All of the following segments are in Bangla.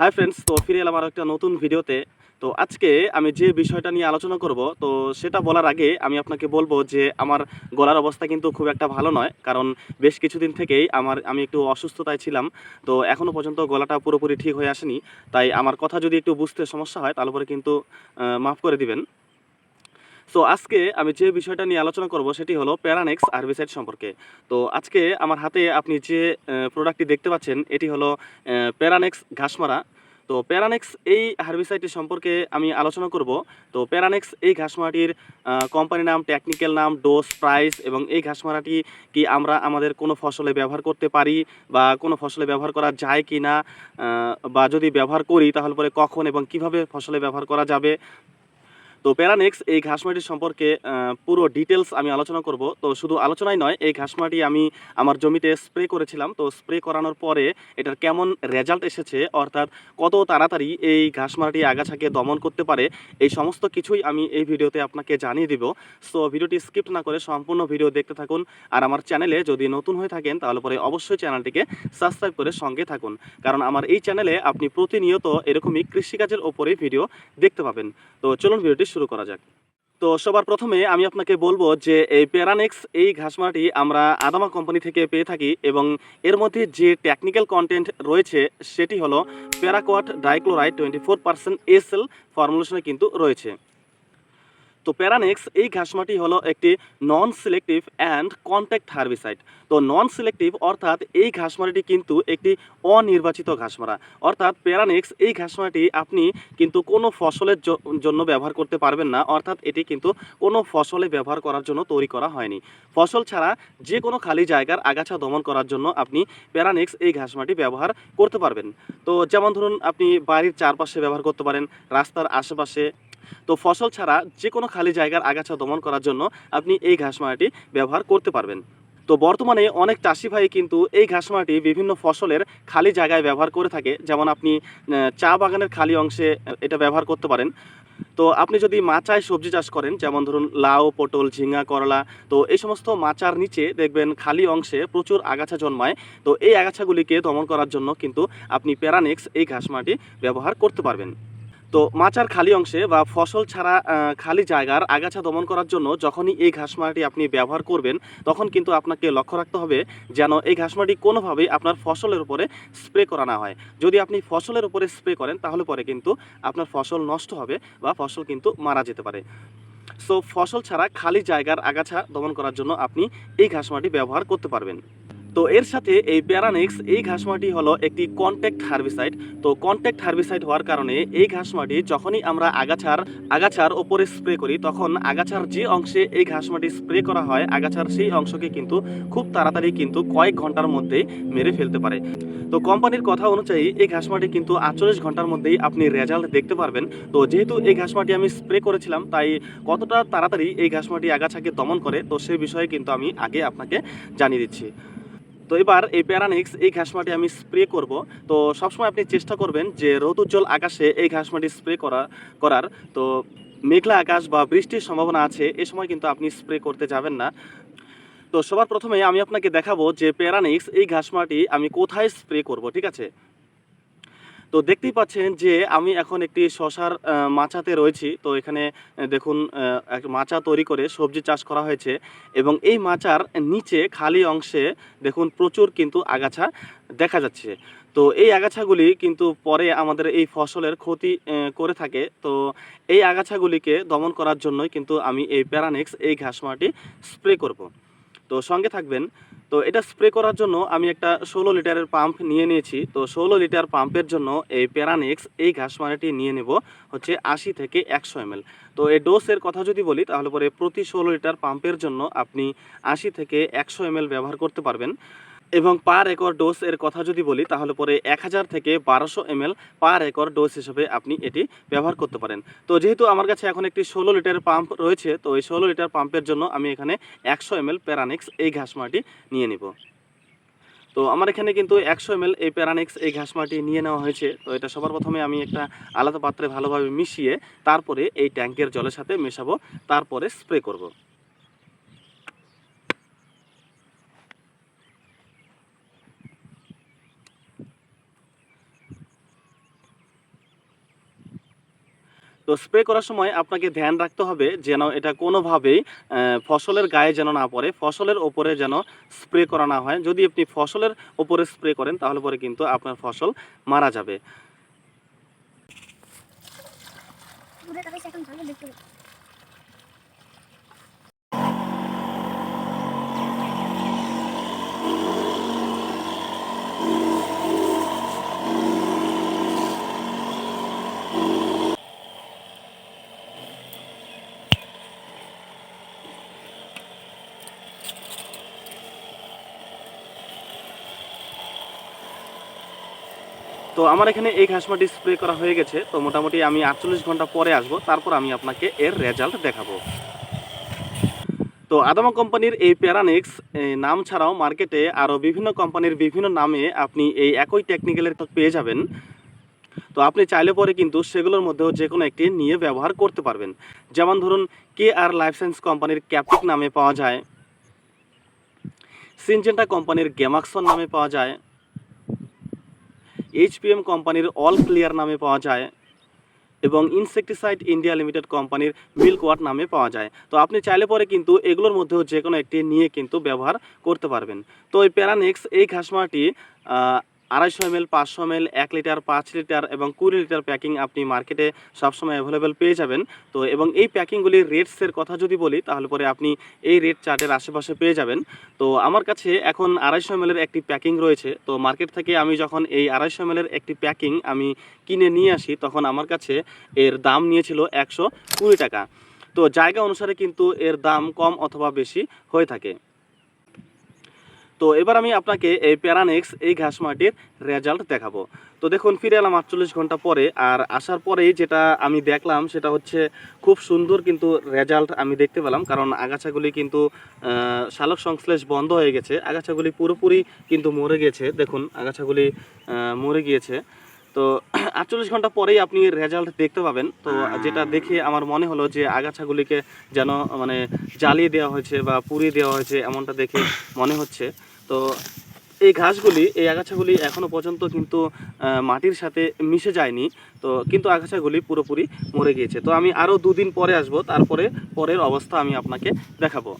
হাই ফ্রেন্ডস তো ফিরে এলাম আরও একটা নতুন ভিডিওতে। তো আজকে আমি যে বিষয়টা নিয়ে আলোচনা করব, তো সেটা বলার আগে আমি আপনাকে বলব যে আমার গলার অবস্থা কিন্তু খুব একটা ভালো নয়, কারণ বেশ কিছুদিন থেকেই আমার, আমি একটু অসুস্থতায় ছিলাম। তো এখনও পর্যন্ত গলাটা পুরোপুরি ঠিক হয়ে আসেনি। তাই আমার কথা যদি একটু বুঝতে সমস্যা হয়, তাহলে পরে কিন্তু মাফ করে দিবেন। সো আজকে আমি যে বিষয়টা নিয়ে আলোচনা করব সেটি হলো প্যারানেক্স হার্বিসাইড সম্পর্কে। তো আজকে আমার হাতে আপনি যে প্রোডাক্টটি দেখতে পাচ্ছেন, এটি হলো প্যারানেক্স ঘাসমারা। তো প্যারানেক্স এই হার্বিসাইডটি সম্পর্কে আমি আলোচনা করব। তো প্যারানেক্স এই ঘাসমারাটির কোম্পানি নাম টেকনিক্যাল নাম ডোজ প্রাইস এবং এই ঘাসমারাটি কি আমরা আমাদের কোনো ফসলে ব্যবহার করতে পারি বা কোনো ফসলে ব্যবহার করা যায় কি না বা যদি ব্যবহার করি তাহলে পরে কখন এবং কীভাবে ফসলে ব্যবহার করা যাবে? তো প্যারানেক্স, এই ঘাসমাটির সম্পর্কে পুরো ডিটেলস আমি আলোচনা করব। তো শুধু আলোচনাই নয়, এই ঘাসমাটি আমি আমার জমিতে স্প্রে করেছিলাম। তো স্প্রে করানোর পরে এটার কেমন রেজাল্ট এসেছে, অর্থাৎ কত তাড়াতাড়ি এই ঘাসমাটি আগাছাকে দমন করতে পারে, এই সমস্ত কিছুই আমি এই ভিডিওতে আপনাকে জানিয়ে দিব। সো ভিডিওটি স্কিপ না করে সম্পূর্ণ ভিডিও দেখতে থাকুন। আর আমার চ্যানেলে যদি নতুন হয়ে থাকেন, তাহলে পরে অবশ্যই চ্যানেলটিকে সাবস্ক্রাইব করে সঙ্গে থাকুন। কারণ আমার এই চ্যানেলে আপনি প্রতিনিয়ত এরকমই কৃষিকাজের ওপরে ভিডিও দেখতে পাবেন। তো চলুন ভিডিওটি শুরু করা যাক। তো সবার প্রথমে আমি আপনাকে বলব যে এই প্যারানেক্স এই ঘাসমাটি আমরা আদামা কোম্পানি থেকে পেয়ে থাকি এবং এর মধ্যে যে টেকনিক্যাল কন্টেন্ট রয়েছে সেটি হলো paraquat dichloride twenty four percent SL ফর্মুলেশনে কিন্তু রয়েছে। তো প্যারানেক্স এই ঘাসমাটি হলো একটি non selective and contact herbicide তো নন সিলেক্টিভ অর্থাৎ এই ঘাসমারাটি কিন্তু একটি অনির্বাচিত ঘাসমারা। অর্থাৎ প্যারানেক্স এই ঘাসমারাটি আপনি কিন্তু কোনো ফসলের জন্য ব্যবহার করতে পারবেন না। অর্থাৎ এটি কিন্তু কোনো ফসলে ব্যবহার করার জন্য তৈরি করা হয়নি। ফসল ছাড়া যে কোনো খালি জায়গার আগাছা দমন করার জন্য আপনি প্যারানেক্স এই ঘাসমাটি ব্যবহার করতে পারবেন। তো যেমন ধরুন, আপনি বাড়ির চারপাশে ব্যবহার করতে পারেন, রাস্তার আশেপাশে তো ফসল ছাড়া যে কোনো খালি জায়গার আগাছা দমন করার জন্য আপনি এই ঘাসমারাটি ব্যবহার করতে পারবেন। তো বর্তমানে অনেক চাষি ভাই কিন্তু এই ঘাসমারাটি বিভিন্ন ফসলের খালি জায়গায় ব্যবহার করে থাকে, যেমন আপনি চা বাগানের খালি অংশে এটা ব্যবহার করতে পারেন। তো আপনি যদি মাচায় সবজি চাষ করেন, যেমন ধরুন লাউ, পটল ঝিঙ্গা করলা, তো এই সমস্ত মাচার নিচে দেখবেন খালি অংশে প্রচুর আগাছা জন্মায়। তো এই আগাছাগুলিকে দমন করার জন্য কিন্তু আপনি প্যারানেক্স এই ঘাসমাটি ব্যবহার করতে পারবেন। তো মাচার খালি অংশে বা ফসল ছাড়া খালি জায়গার আগাছা দমন করার জন্য যখনই এই ঘাসমাটি আপনি ব্যবহার করবেন, তখন কিন্তু আপনাকে লক্ষ্য রাখতে হবে যেন এই ঘাসমাটি কোনোভাবেই আপনার ফসলের উপরে স্প্রে করা না হয়। যদি আপনি ফসলের উপরে স্প্রে করেন, তাহলে পরে কিন্তু আপনার ফসল নষ্ট হবে বা ফসল কিন্তু মারা যেতে পারে। সো ফসল ছাড়া খালি জায়গার আগাছা দমন করার জন্য আপনি এই ঘাসমাটি ব্যবহার করতে পারবেন। তো এর সাথে এই প্যারানিক্স এই ঘাসমাটি হলো একটি কন্ট্যাক্ট হার্বিসাইড তো কন্ট্যাক্ট হার্বিসাইড হওয়ার কারণে এই ঘাসমাটি যখনই আমরা আগাছার আগাছার ওপরে স্প্রে করি, তখন আগাছার যে অংশে এই ঘাসমাটি স্প্রে করা হয়, আগাছার সেই অংশকে কিন্তু খুব তাড়াতাড়ি কিন্তু কয়েক ঘণ্টার মধ্যে মেরে ফেলতে পারে। তো কোম্পানির কথা অনুযায়ী এই ঘাসমাটি কিন্তু আটচল্লিশ ঘণ্টার মধ্যেই আপনি রেজাল্ট দেখতে পারবেন। তো যেহেতু এই ঘাসমাটি আমি স্প্রে করেছিলাম, তাই কতটা তাড়াতাড়ি এই ঘাসমাটি আগাছাকে দমন করে, তো সেই বিষয়ে কিন্তু আমি আগে আপনাকে জানিয়ে দিচ্ছি। তো এবার এই প্যারানিক্স, এই ঘাসমাটি আমি স্প্রে করব। তো সবসময় আপনি চেষ্টা করবেন যে রোদ উজ্জ্বল আকাশে এই ঘাসমাটি স্প্রে করা, করার। তো মেঘলা আকাশ বা বৃষ্টির সম্ভাবনা আছে, এ সময় কিন্তু আপনি স্প্রে করতে যাবেন না। তো সবার প্রথমে আমি আপনাকে দেখাবো যে প্যারানিক্স, এই ঘাসমাটি আমি কোথায় স্প্রে করব, ঠিক আছে? তো দেখতেই পাচ্ছেন যে আমি এখন একটি শশার মাচাতে রয়েছি। তো এখানে দেখুন মাচা তৈরি করে সবজি চাষ করা হয়েছে এবং এই মাচার নিচে খালি অংশে, দেখুন, প্রচুর কিন্তু আগাছা দেখা যাচ্ছে। তো এই আগাছাগুলি কিন্তু পরে আমাদের এই ফসলের ক্ষতি করে থাকে। তো এই আগাছাগুলিকে দমন করার জন্যই কিন্তু আমি এই প্যারানেক্স, এই ঘাস ঘাসমাটি স্প্রে করব। তো সঙ্গে থাকবেন তো এটা স্প্রে করার জন্য আমি একটা ষোলো লিটারের পাম্প নিয়ে নিয়েছি। তো ষোলো লিটার পাম্পের জন্য এই প্যারানিক্স এই ঘাসমারাটি নিয়ে নেব হচ্ছে আশি থেকে একশো এমএল তো এই ডোসের কথা যদি বলি, তাহলে পরে প্রতি ষোলো লিটার পাম্পের জন্য আপনি আশি থেকে একশো এমএল ব্যবহার করতে পারবেন। এবং পার একর ডোজ এর কথা যদি বলি, তাহলে পরে এক হাজার থেকে বারোশো এমএল পার একর ডোজ হিসেবে আপনি এটি ব্যবহার করতে পারেন। তো যেহেতু আমার কাছে এখন একটি ষোলো লিটার পাম্প রয়েছে, তো এই ষোলো লিটার পাম্পের জন্য আমি এখানে একশো এমএল প্যারানিক্স এই ঘাসমাটি নিয়ে নিব। তো আমার এখানে কিন্তু একশো এমএল এই প্যারানিক্স এই ঘাসমাটি নিয়ে নেওয়া হয়েছে। তো এটা সবার প্রথমে আমি একটা আলাদা পাত্রে ভালোভাবে মিশিয়ে তারপরে এই ট্যাঙ্কের জলের সাথে মেশাবো, তারপরে স্প্রে করব। তো স্প্রে করার সময় আপনাকে ধ্যান রাখতে হবে যেন এটা কোনোভাবেই ফসলের গায়ে যেন না পড়ে, ফসলের ওপরে যেন স্প্রে করা না হয়। যদি আপনি ফসলের ওপরে স্প্রে করেন, তাহলে পরে কিন্তু আপনার ফসল মারা যাবে। তো আমার এখানে এই ঘাস মাটি স্প্রে করা হয়ে গেছে। তো মোটামুটি আমি আটচল্লিশ ঘণ্টা পরে আসব, তারপর আমি আপনাকে এর রেজাল্ট দেখাবো। তো আদামা কোম্পানির এই প্যারানিক্স নাম ছাড়াও মার্কেটে আরও বিভিন্ন কোম্পানির বিভিন্ন নামে আপনি এই একই টেকনিক্যালের পেয়ে যাবেন। তো আপনি চাইলে পরে কিন্তু সেগুলোর মধ্যেও যে কোনো একটি নিয়ে ব্যবহার করতে পারবেন। যেমন ধরুন কে আর লাইফ সায়েন্স কোম্পানির ক্যাপটিক নামে পাওয়া যায়। সিনজেন্টা কোম্পানির গেমাক্সন নামে পাওয়া যায়। এইচপিএম কোম্পানির অল ক্লিয়ার নামে পাওয়া যায় এবং ইনসেকটিসাইড ইন্ডিয়া লিমিটেড কোম্পানির মিল্ক ওয়াট নামে পাওয়া যায়। তো আপনি চাইলে পরে কিন্তু এগুলোর মধ্যেও যে কোনো একটি নিয়ে কিন্তু ব্যবহার করতে পারবেন। তো এই প্যারানিক্স এই ঘাসমাটি আড়াইশো এম এল পাঁচশো এম এল এক লিটার, পাঁচ লিটার এবং কুড়ি লিটার প্যাকিং আপনি মার্কেটে সবসময় অ্যাভেলেবেল পেয়ে যাবেন। তো এবং এই প্যাকিংগুলির রেটসের কথা যদি বলি, তাহলে পরে আপনি এই রেট চার্টের আশেপাশে পেয়ে যাবেন। তো আমার কাছে এখন আড়াইশো এম একটি প্যাকিং রয়েছে। তো মার্কেট থেকে আমি যখন এই আড়াইশো এম একটি প্যাকিং আমি কিনে নিয়ে আসি, তখন আমার কাছে এর দাম নিয়েছিল একশো কুড়ি টাকা। তো জায়গা অনুসারে কিন্তু এর দাম কম অথবা বেশি হয়ে থাকে। তো এবার আমি আপনাকে এই প্যারানেক্স এই ঘাস মাটির রেজাল্ট দেখাবো। তো দেখুন, ফিরে এলাম আটচল্লিশ ঘণ্টা পরে, আর আসার পরেই যেটা আমি দেখলাম, সেটা হচ্ছে খুব সুন্দর কিন্তু রেজাল্ট আমি দেখতে পেলাম, কারণ আগাছাগুলি কিন্তু শালক সংশ্লেষ বন্ধ হয়ে গেছে। আগাছাগুলি পুরোপুরি কিন্তু মরে গেছে। দেখুন, আগাছাগুলি মরে গিয়েছে। তো আটচল্লিশ ঘণ্টা পরেই আপনি রেজাল্ট দেখতে পাবেন। তো যেটা দেখে আমার মনে হলো যে আগাছাগুলিকে যেন মানে জ্বালিয়ে দেওয়া হয়েছে বা পুড়িয়ে দেওয়া হয়েছে এমনটা দেখে মনে হচ্ছে। তো এই ঘাসগুলি, এই আগাছাগুলি এখনও পর্যন্ত কিন্তু মাটির সাথে মিশে যায়নি। তো কিন্তু আগাছাগুলি পুরোপুরি মরে গিয়েছে। তো আমি আরও দুদিন পরে আসব, তারপরে পরের অবস্থা আমি আপনাকে দেখাবো।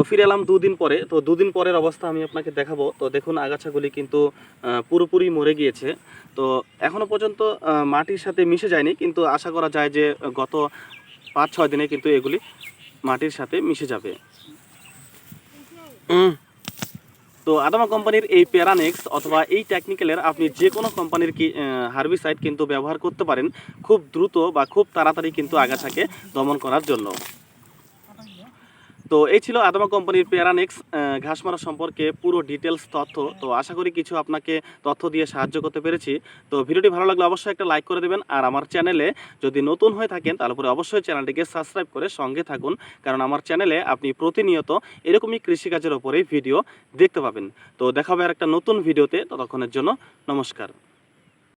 তো ফিরে এলাম দুদিন পরে। তো দুদিন পরের অবস্থা আমি আপনাকে দেখাবো। তো দেখুন, আগাছাগুলি কিন্তু পুরোপুরি মরে গিয়েছে। তো এখনও পর্যন্ত মাটির সাথে মিশে যায়নি। কিন্তু আশা করা যায় যে, গত পাঁচ ছয় দিনে কিন্তু এগুলি মাটির সাথে মিশে যাবে। তো আদামা কোম্পানির এই প্যারানেক্স অথবা এই টেকনিক্যালের আপনি যে কোনো কোম্পানির কি হার্বিসাইড কিন্তু ব্যবহার করতে পারেন খুব দ্রুত বা খুব তাড়াতাড়ি কিন্তু আগাছাকে দমন করার জন্য। তো এই ছিল আদমা কোম্পানির প্যারানেক্স ঘাস মারা সম্পর্কে পুরো ডিটেলস তথ্য। তো আশা করি কিছু আপনাকে তথ্য দিয়ে সাহায্য করতে পেরেছি। তো ভিডিওটি ভালো লাগলে অবশ্যই একটা লাইক করে দেবেন। আর আমার চ্যানেলে যদি নতুন হয়ে থাকেন, তাহলে পরে অবশ্যই চ্যানেলটিকে সাবস্ক্রাইব করে সঙ্গে থাকুন। কারণ আমার চ্যানেলে আপনি প্রতিনিয়ত এরকমই কৃষিকাজের ওপরেই ভিডিও দেখতে পাবেন। তো দেখা হবে আর একটা নতুন ভিডিওতে। ততক্ষণের জন্য নমস্কার।